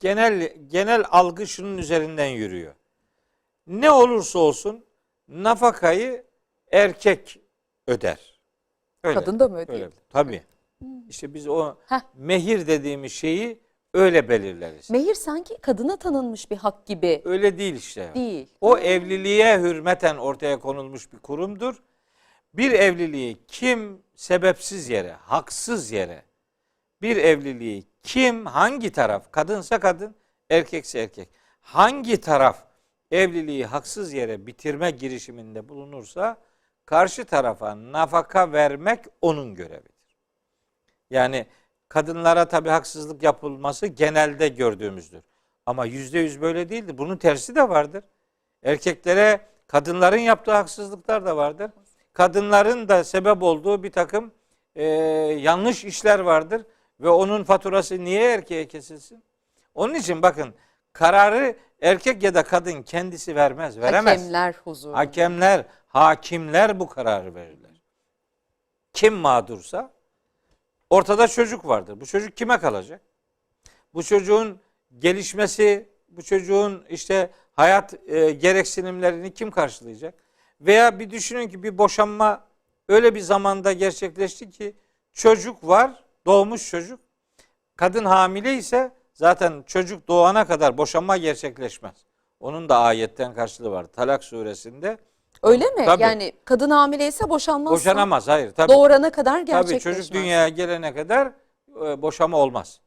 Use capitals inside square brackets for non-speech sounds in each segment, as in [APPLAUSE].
genel genel algı şunun üzerinden yürüyor. Ne olursa olsun nafakayı erkek öder. Öyle. Kadın da mı ödüyor? Öyle. Tabii. İşte biz o Heh. mehir dediğimiz şeyi öyle belirleriz. Mehir sanki kadına tanınmış bir hak gibi öyle değil işte. değil. O evliliğe hürmeten ortaya konulmuş bir kurumdur. Bir evliliği kim sebepsiz yere, haksız yere bir evliliği kim, hangi taraf, kadınsa kadın, erkekse erkek, hangi taraf evliliği haksız yere bitirme girişiminde bulunursa karşı tarafa nafaka vermek onun görevidir. Yani kadınlara tabi haksızlık yapılması genelde gördüğümüzdür. Ama yüzde yüz böyle değildir. Bunun tersi de vardır. Erkeklere kadınların yaptığı haksızlıklar da vardır. Kadınların da sebep olduğu bir takım e, yanlış işler vardır. Ve onun faturası niye erkeğe kesilsin? Onun için bakın kararı erkek ya da kadın kendisi vermez, veremez. Hakemler huzuru. Hakemler, hakimler bu kararı verirler. Kim mağdursa ortada çocuk vardır. Bu çocuk kime kalacak? Bu çocuğun gelişmesi, bu çocuğun işte hayat e, gereksinimlerini kim karşılayacak? Veya bir düşünün ki bir boşanma öyle bir zamanda gerçekleşti ki çocuk var, doğmuş çocuk. Kadın hamile ise zaten çocuk doğana kadar boşanma gerçekleşmez. Onun da ayetten karşılığı var. Talak suresinde. Öyle mi? Tabii. Yani kadın hamileyse boşanmaz. Boşanamaz. Hayır. Tabii. Doğurana kadar Tabii gerçekleşmez. çocuk dünyaya gelene kadar e, boşama olmaz.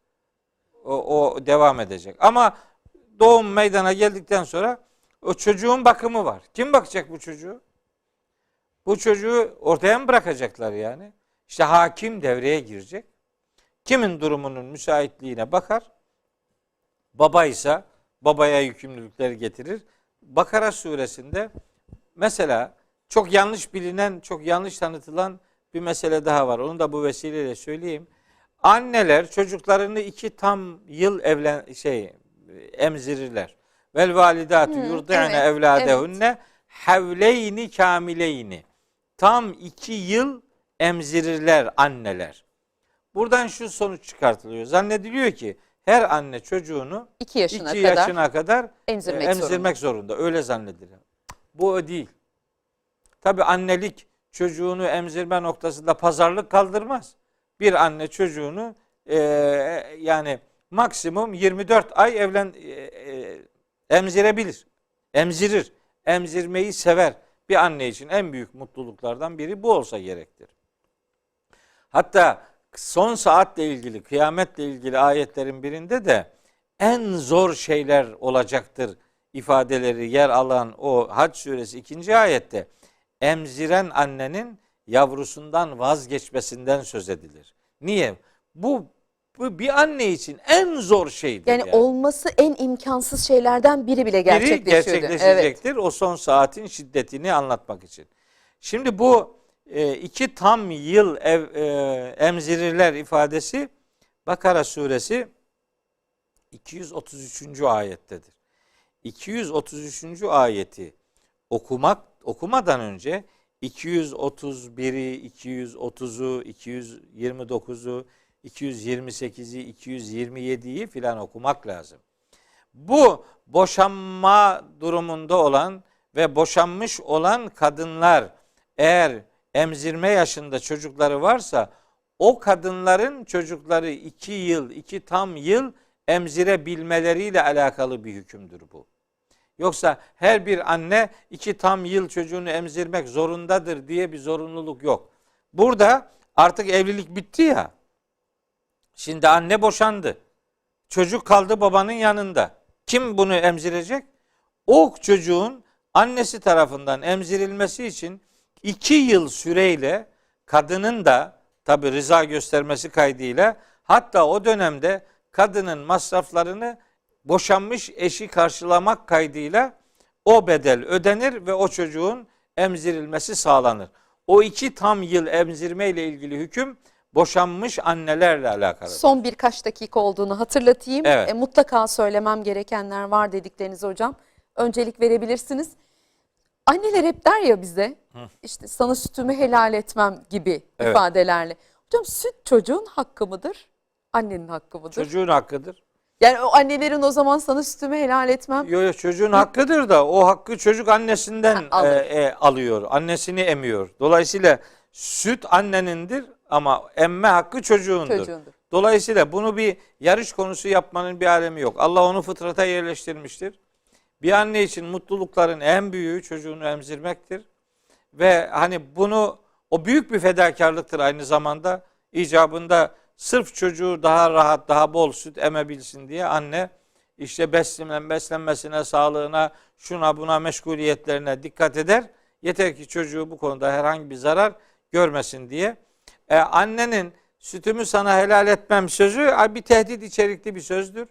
O, o devam edecek. Ama doğum meydana geldikten sonra o çocuğun bakımı var. Kim bakacak bu çocuğu? Bu çocuğu ortaya mı bırakacaklar yani? İşte hakim devreye girecek. Kimin durumunun müsaitliğine bakar. Baba ise babaya yükümlülükleri getirir. Bakara suresinde mesela çok yanlış bilinen, çok yanlış tanıtılan bir mesele daha var. Onu da bu vesileyle söyleyeyim. Anneler çocuklarını iki tam yıl evlen şey emzirirler. Vel validatu yurdi'ne evet, evladehunne havleyni kamileyni. Tam iki yıl emzirirler anneler. Buradan şu sonuç çıkartılıyor. Zannediliyor ki her anne çocuğunu 2 yaşına iki kadar yaşına kadar emzirmek, e, emzirmek zorunda. Öyle zannedilir. Bu o değil. Tabi annelik çocuğunu emzirme noktasında pazarlık kaldırmaz. Bir anne çocuğunu e, yani maksimum 24 ay evlen e, e, emzirebilir. Emzirir. Emzirmeyi sever. Bir anne için en büyük mutluluklardan biri bu olsa gerektir. Hatta son saatle ilgili, kıyametle ilgili ayetlerin birinde de en zor şeyler olacaktır ifadeleri yer alan o Hac suresi ikinci ayette emziren annenin yavrusundan vazgeçmesinden söz edilir. Niye? Bu, bu bir anne için en zor şeydir. yani, olması en imkansız şeylerden biri bile Biri gerçekleşiyordu. Evet. gerçekleşecektir o son saatin şiddetini anlatmak için. Şimdi bu e, iki tam yıl ev, e, emzirirler ifadesi Bakara suresi 233. ayettedir. 233. ayeti okumak okumadan önce 231'i, 230'u, 229'u, 228'i, 227'yi filan okumak lazım. Bu boşanma durumunda olan ve boşanmış olan kadınlar eğer emzirme yaşında çocukları varsa o kadınların çocukları iki yıl, iki tam yıl emzirebilmeleriyle alakalı bir hükümdür bu. Yoksa her bir anne iki tam yıl çocuğunu emzirmek zorundadır diye bir zorunluluk yok. Burada artık evlilik bitti ya. Şimdi anne boşandı. Çocuk kaldı babanın yanında. Kim bunu emzirecek? O çocuğun annesi tarafından emzirilmesi için iki yıl süreyle kadının da tabi rıza göstermesi kaydıyla hatta o dönemde kadının masraflarını boşanmış eşi karşılamak kaydıyla o bedel ödenir ve o çocuğun emzirilmesi sağlanır. O iki tam yıl emzirme ile ilgili hüküm boşanmış annelerle alakalı. Son birkaç dakika olduğunu hatırlatayım. Evet. E, mutlaka söylemem gerekenler var dedikleriniz hocam. Öncelik verebilirsiniz. Anneler hep der ya bize işte sana sütümü helal etmem gibi Evet. ifadelerle. Hocam süt çocuğun hakkı mıdır? Annenin hakkı mıdır? Çocuğun hakkıdır. Yani o annelerin o zaman sana sütümü helal etmem. Yo, yo, çocuğun hakkıdır da o hakkı çocuk annesinden Ha, alır. e, e, alıyor. Annesini emiyor. Dolayısıyla süt annenindir ama emme hakkı çocuğundur. Çocuğundur. Dolayısıyla bunu bir yarış konusu yapmanın bir alemi yok. Allah onu fıtrata yerleştirmiştir. Bir anne için mutlulukların en büyüğü çocuğunu emzirmektir. Ve hani bunu o büyük bir fedakarlıktır aynı zamanda. icabında sırf çocuğu daha rahat, daha bol süt emebilsin diye anne işte beslenme, beslenmesine, sağlığına, şuna buna meşguliyetlerine dikkat eder. Yeter ki çocuğu bu konuda herhangi bir zarar görmesin diye. E, annenin sütümü sana helal etmem sözü bir tehdit içerikli bir sözdür.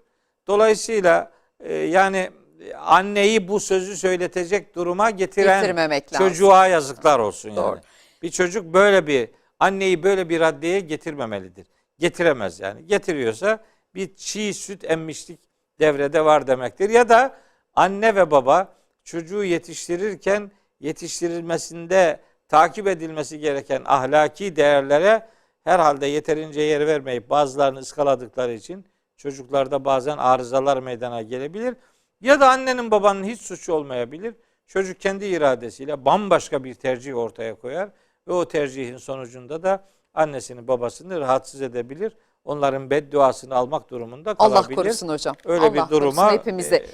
Dolayısıyla e, yani anneyi bu sözü söyletecek duruma getiren Getirmemek lazım. çocuğa yazıklar olsun yani. Doğru. Bir çocuk böyle bir anneyi böyle bir raddeye getirmemelidir. Getiremez yani. Getiriyorsa bir çiğ süt emmişlik devrede var demektir. Ya da anne ve baba çocuğu yetiştirirken yetiştirilmesinde takip edilmesi gereken ahlaki değerlere herhalde yeterince yer vermeyip bazılarını ıskaladıkları için çocuklarda bazen arızalar meydana gelebilir. Ya da annenin babanın hiç suçu olmayabilir. Çocuk kendi iradesiyle bambaşka bir tercih ortaya koyar ve o tercihin sonucunda da annesini babasını rahatsız edebilir. Onların bedduasını almak durumunda Allah kalabilir. korusun hocam. Öyle Allah bir duruma korusun hepimizi. e,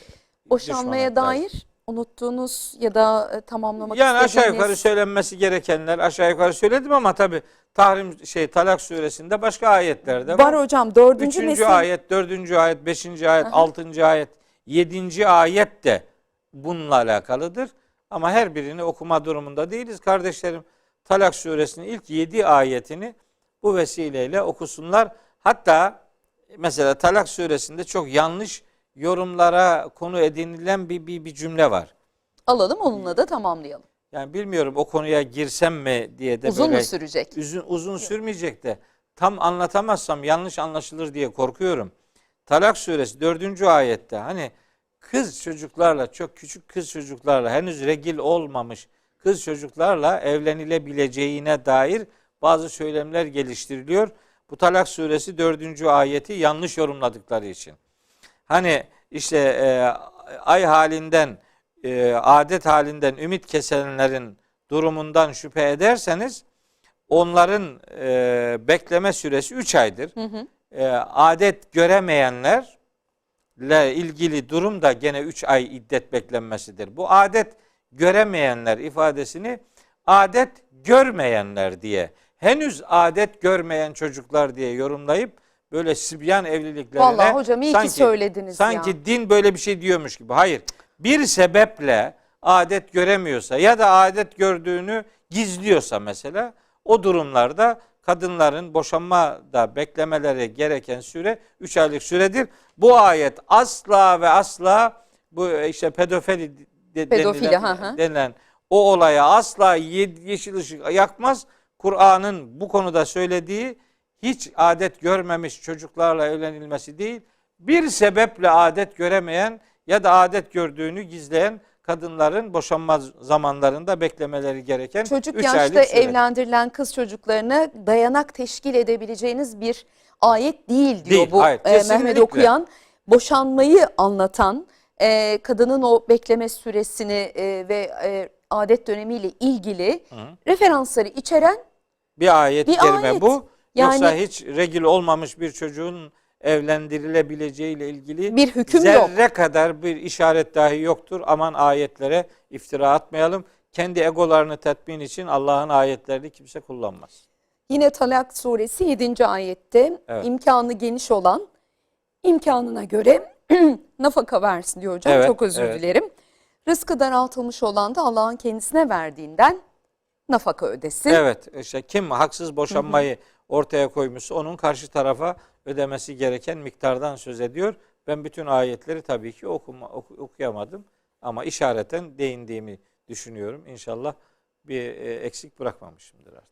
Boşanmaya lazım. dair unuttuğunuz ya da e, tamamlamak Yani aşağı istediğiniz yukarı söylenmesi gerekenler aşağı yukarı söyledim ama tabi Tahrim şey Talak suresinde başka ayetlerde var. var hocam. Dördüncü Üçüncü nesil ayet, dördüncü ayet, beşinci ayet, Aha. altıncı ayet, yedinci ayet de bununla alakalıdır. Ama her birini okuma durumunda değiliz. Kardeşlerim Talak suresinin ilk yedi ayetini bu vesileyle okusunlar. Hatta mesela Talak suresinde çok yanlış yorumlara konu edinilen bir, bir, bir cümle var. alalım onunla da tamamlayalım. Yani bilmiyorum o konuya girsem mi diye de Uzun böyle mu sürecek? uzun, uzun sürmeyecek de tam anlatamazsam yanlış anlaşılır diye korkuyorum. Talak suresi 4. ayette hani kız çocuklarla çok küçük kız çocuklarla henüz regil olmamış kız çocuklarla evlenilebileceğine dair bazı söylemler geliştiriliyor. Bu Talak suresi 4. ayeti yanlış yorumladıkları için. Hani işte e, ay halinden, e, adet halinden ümit kesenlerin durumundan şüphe ederseniz onların e, bekleme süresi 3 aydır. Hı hı. E, adet göremeyenlerle ilgili durum da gene 3 ay iddet beklenmesidir. Bu adet göremeyenler ifadesini adet görmeyenler diye henüz adet görmeyen çocuklar diye yorumlayıp böyle sibyan evliliklerine Vallahi hocam iyi sanki, ki söylediniz sanki ya. din böyle bir şey diyormuş gibi. Hayır. Bir sebeple adet göremiyorsa ya da adet gördüğünü gizliyorsa mesela o durumlarda kadınların boşanma da beklemeleri gereken süre 3 aylık süredir. Bu ayet asla ve asla bu işte pedofili de- Pedofili, denilen, hı hı. denilen o olaya asla ye- yeşil ışık yakmaz. Kur'an'ın bu konuda söylediği hiç adet görmemiş çocuklarla evlenilmesi değil. Bir sebeple adet göremeyen ya da adet gördüğünü gizleyen kadınların boşanma zamanlarında beklemeleri gereken Çocuk üç yaşta aylık süre. evlendirilen kız çocuklarına dayanak teşkil edebileceğiniz bir ayet değil diyor Değil, bu hayır, e, Mehmet kesinlikle. okuyan. Boşanmayı anlatan e, kadının o bekleme süresini e, ve e, adet dönemiyle ilgili referansları içeren Bir ayet-i Bir kerime ayet. bu. Yoksa Yani- hiç regil olmamış bir çocuğun evlendirilebileceği ile ilgili Bir hüküm zerre yok. kadar bir işaret dahi yoktur. Aman ayetlere iftira atmayalım. Kendi egolarını tatmin için Allah'ın ayetlerini kimse kullanmaz. Yine Talak suresi 7. ayette Evet. imkanı geniş olan imkanına göre [CLEARS THROAT] nafaka versin diyor hocam. Evet, Çok özür evet. dilerim. Rızkı daraltılmış olan da Allah'ın kendisine verdiğinden nafaka ödesin. Evet işte kim haksız boşanmayı ortaya koymuşsa onun karşı tarafa ödemesi gereken miktardan söz ediyor. Ben bütün ayetleri tabii ki okuma, oku- okuyamadım ama işareten değindiğimi düşünüyorum. İnşallah bir e, eksik bırakmamışımdır artık.